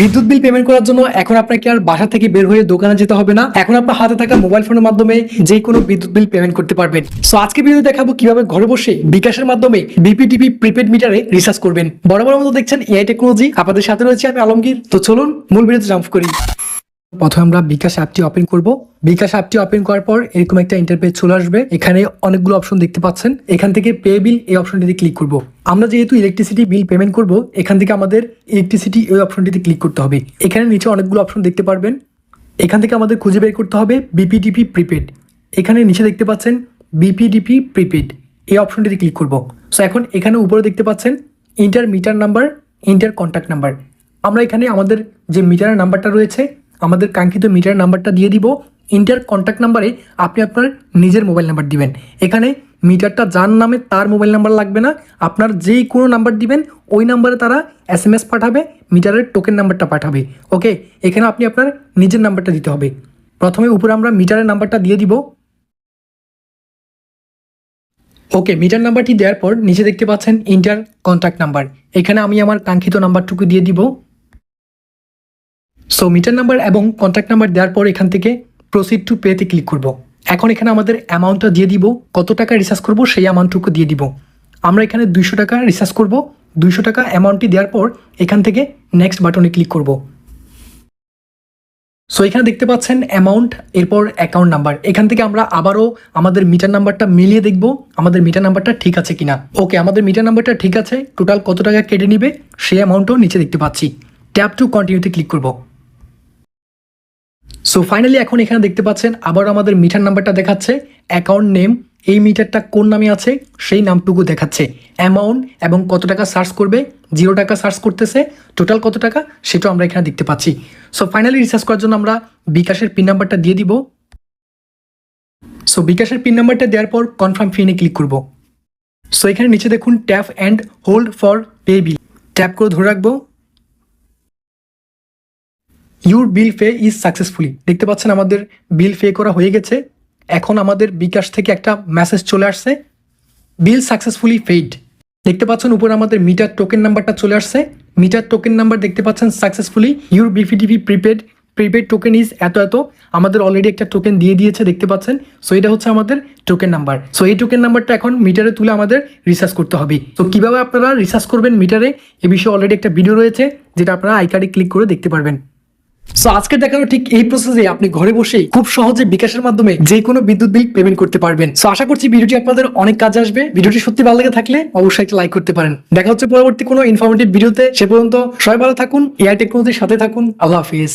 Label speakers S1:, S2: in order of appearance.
S1: বিদ্যুৎ bill payment করার জন্য এখন আপনাকে আর বাসা থেকে বের হয়ে দোকানে যেতে হবে না। এখন আপনার হাতে থাকা মোবাইল ফোনের মাধ্যমে যে কোনো বিদ্যুৎ বিল পেমেন্ট করতে পারবেন। সো আজকে ভিডিও দেখাবো কীভাবে ঘরে বসে বিকাশের মাধ্যমে বিপিটিপি প্রিপেড মিটারে রিচার্জ করবেন। বরাবর মতো দেখছেন এআই টেকনোলজি আপনাদের সাথে রয়েছে আমি আলমগীর। তো চলুন মূল ভিডিওতে জাম্প করি। প্রথমে আমরা বিকাশ অ্যাপটি ওপেন করব। বিকাশ অ্যাপটি ওপেন করার পর এরকম একটা ইন্টারপেজ চলে আসবে। এখানে অনেকগুলো অপশন দেখতে পাচ্ছেন। এখান থেকে পে বিল এই অপশনটিতে ক্লিক করব। আমরা যেহেতু ইলেকট্রিসিটি বিল পেমেন্ট করব, এখান থেকে আমাদের ইলেকট্রিসিটি এই অপশনটিতে ক্লিক করতে হবে। এখানে নিচে অনেকগুলো অপশন দেখতে পারবেন। এখান থেকে আমাদের খুঁজে বের করতে হবে বিপিডিপি প্রিপেড এখানে নিচে দেখতে পাচ্ছেন বিপিডিপি প্রিপেড এই অপশনটিতে ক্লিক করব। সো এখন এখানে উপরে দেখতে পাচ্ছেন enter meter number enter contact number আমরা এখানে আমাদের যে মিটারের নাম্বারটা রয়েছে আমাদের কাঙ্ক্ষিত মিটার নাম্বারটা দিয়ে দিব। ইন্টার কন্ট্যাক্ট নাম্বারে আপনি আপনার নিজের মোবাইল নাম্বার দিবেন। এখানে মিটারটা যার নামে তার মোবাইল নাম্বার লাগবে না। আপনার যেই কোনো নাম্বার দিবেন, ওই নাম্বারে তারা এস এম এস পাঠাবে মিটারের টোকেন নাম্বারটা পাঠাবে। ওকে এখানে আপনি আপনার নিজের নাম্বারটা দিতে হবে। প্রথমে উপরে আমরা মিটারের নাম্বারটা দিয়ে দিব। ওকে মিটার নাম্বারটি দেওয়ার পর নিচে দেখতে পাচ্ছেন ইন্টার কন্ট্যাক্ট নাম্বার এখানে আমি আমার কাঙ্ক্ষিত নাম্বারটুকু দিয়ে দিব। সো মিটার নাম্বার এবং কন্ট্যাক্ট নাম্বার দেওয়ার পর এখান থেকে প্রসিড টু পেতে ক্লিক করব। এখন এখানে আমাদের অ্যামাউন্টটা দিয়ে দিব, কত টাকা রিচার্জ করব সেই অ্যামাউন্টটুকু দিয়ে দিব। আমরা এখানে দুইশো টাকা রিচার্জ করব, দুইশো টাকা অ্যামাউন্টটি দেওয়ার পর এখান থেকে নেক্সট বাটনে ক্লিক করব। সো এখানে দেখতে পাচ্ছেন অ্যামাউন্ট এরপর অ্যাকাউন্ট নাম্বার এখান থেকে আমরা আবারও আমাদের মিটার নাম্বারটা মিলিয়ে দেখব, আমাদের মিটার নাম্বারটা ঠিক আছে কিনা। ওকে আমাদের মিটার নাম্বারটা ঠিক আছে টোটাল কত টাকা কেটে নিবে, সেই অ্যামাউন্টও নিচে দেখতে পাচ্ছি। ট্যাপ টু কন্টিনিউতে ক্লিক করব। সো ফাইনালি এখন এখানে দেখতে পাচ্ছেন আবার আমাদের মিটার নাম্বারটা দেখাচ্ছে। অ্যাকাউন্ট নেম এই মিটারটা কোন নামে আছে, সেই নামটুকু দেখাচ্ছে। অ্যামাউন্ট এবং কত টাকা সার্চ করবে জিরো টাকা সার্চ করতেছে টোটাল কত টাকা, সেটাও আমরা এখানে দেখতে পাচ্ছি। সো ফাইনালি রিসার্চ করার জন্য আমরা বিকাশের পিন নাম্বারটা দিয়ে দিব। সো বিকাশের পিন নাম্বারটা দেওয়ার পর কনফার্ম ফিনে ক্লিক করব। সো এখানে নিচে দেখুন tap and hold for pay bill tap করে ধরে রাখব। Your bill pay is successfully দেখতে পাচ্ছেন আমাদের বিল পে করা হয়ে গেছে। এখন আমাদের বিকাশ থেকে একটা মেসেজ চলে আসছে। বিল সাকসেসফুলি পেইড দেখতে পাচ্ছেন উপরে আমাদের মিটার টোকেন নাম্বারটা চলে আসছে। মিটার টোকেন নাম্বার দেখতে পাচ্ছেন successfully your BPDB prepaid prepaid token is এত এত। আমাদের অলরেডি একটা টোকেন দিয়ে দিয়েছে দেখতে পাচ্ছেন। সো এটা হচ্ছে আমাদের টোকেন নাম্বার সো এই টোকেন নাম্বারটা এখন মিটারে তুলে আমাদের রিসার্চ করতে হবে। তো কীভাবে আপনারা রিসার্চ করবেন মিটারে এ? বিষয়ে অলরেডি একটা ভিডিও রয়েছে, যেটা আপনারা আই কার্ডে ক্লিক করে দেখতে পারবেন। সো আজকে দেখানো ঠিক এই প্রসেসে আপনি ঘরে বসেই খুব সহজে বিকাশের মাধ্যমে যে কোনো বিদ্যুৎ বিল পেমেন্ট করতে পারবেন। সো আশা করছি ভিডিওটি আপনাদের অনেক কাজে আসবে। ভিডিওটি সত্যি ভালো লেগে থাকলে অবশ্যই একটা লাইক করতে পারেন। দেখা হচ্ছে পরবর্তী কোনো ইনফরমেটিভ ভিডিওতে সে পর্যন্ত সবাই ভালো থাকুন এআই টেকনোলজির সাথে থাকুন। আল্লাহ হাফিজ।